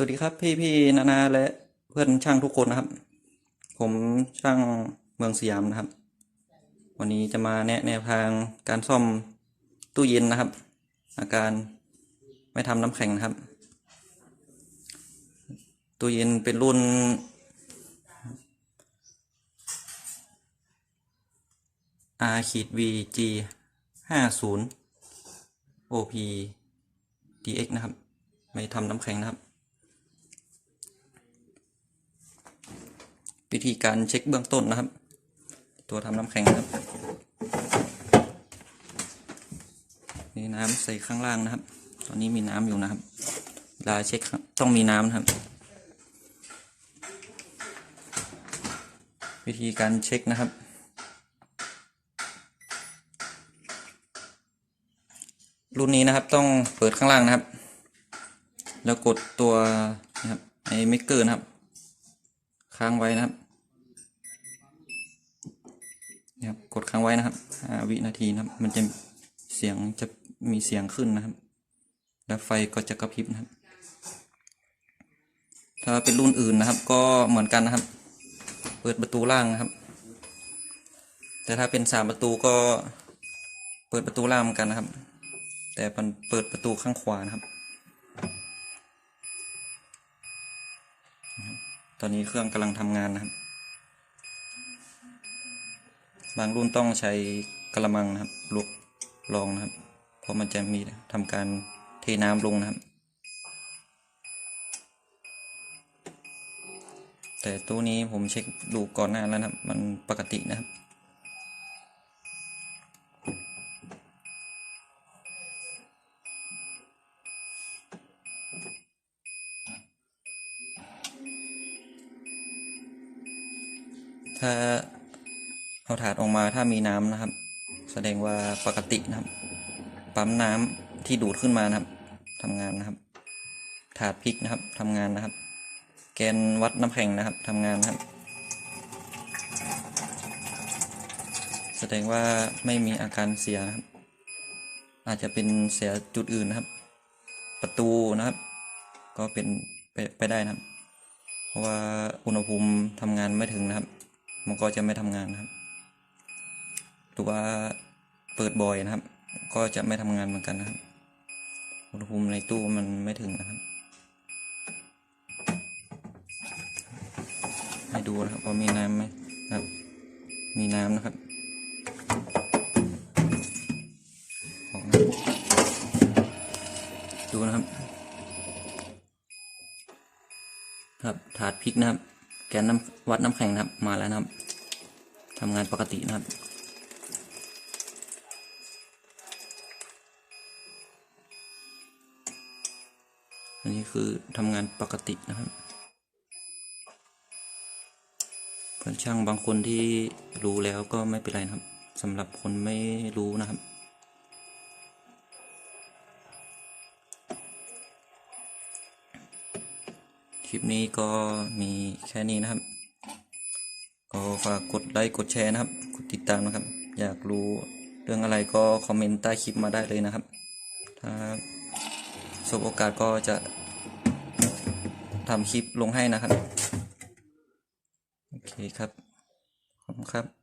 สวัสดีครับพี่พี่นานาและเพื่อนช่างทุกคนนะครับ ผมช่างเมืองสยามนะครับ วันนี้จะมาแนะแนวทางการซ่อมตู้เย็นนะครับ อาการไม่ทำน้ำแข็งนะครับ ตู้เย็นเป็นรุ่น R ขีด V G ห้าศูนย์ OP DX นะครับ ไม่ทำน้ำแข็งนะครับ วิธีการเช็คเบื้องต้นนะครับ ตัวทำน้ำแข็งนะครับ นี่น้ำใส่ข้างล่างนะครับ ตอนนี้มีน้ำอยู่นะครับเวลาเช็คต้องมีน้ำนะครับ วิธีการเช็คนะครับ รุ่นนี้นะครับต้องเปิดข้างล่างนะครับ แล้วกดตัวนะครับไอ้เมกเกอร์นะครับ ค้างไว้นะครับนี่ครับ กดค้างไว้นะครับห้าวินาทีนะครับ มันจะเสียงจะมีเสียงขึ้นนะครับ แล้วไฟก็จะกระพริบนะครับ ถ้าเป็นรุ่นอื่นนะครับ ก็เหมือนกันนะครับ เปิดประตูล่างนะครับ แต่ถ้าเป็นสามประตูก็เปิดประตูล่างเหมือนกันนะครับ แต่มันเปิดประตูข้างขวานะครับ ตอนนี้เครื่องกำลังทำงานนะครับ บางรุ่นต้องใช้กระมังนะครับลุกรองนะครับ เพราะมันจะมีทำการเทน้ำลงนะครับ แต่ตัวนี้ผมเช็คดูก่อนหน้าแล้วนะครับ มันปกตินะครับ ถ้าเอาถาดออกมาถ้ามีน้ำนะครับ แสดงว่าปกตินะครับ ปั๊มน้ำที่ดูดขึ้นมานะครับทำงานนะครับ ถาดพริกนะครับทำงานนะครับ แกนวัดน้ำแข็งนะครับทำงานนะครับ แสดงว่าไม่มีอาการเสียนะครับ อาจจะเป็นเสียจุดอื่นนะครับ ประตูนะครับ ก็เป็นไปไปได้นะครับ เพราะว่าอุณหภูมิทำงานไม่ถึงนะครับ มันก็จะไม่ทำงานนะครับหรือว่าเปิดบ่อยนะครับ ก็จะไม่ทำงานเหมือนกันนะครับ อุณหภูมิในตู้มันไม่ถึงนะครับให้ดูนะครับว่ามีน้ำไหมครับ มีน้ำนะครับออกนะดูนะครับ ครับถาดพริกนะครับ แกนน้ำวัดน้ำแข็งนะครับ มาแล้วนะครับทำงานปกตินะครับ อันนี้คือทำงานปกตินะครับเพื่อนช่างบางคนที่รู้แล้วก็ไม่เป็นไรนะครับสำหรับคนไม่รู้นะครับ คลิปนี้ก็มีแค่นี้นะครับ ก็ฝากกดไลค์กดแชร์นะครับ กดติดตามนะครับ อยากรู้เรื่องอะไรก็คอมเมนต์ใต้คลิปมาได้เลยนะครับ ถ้าสบโอกาสก็จะทำคลิปลงให้นะครับ โอเคครับ ขอบคุณครับ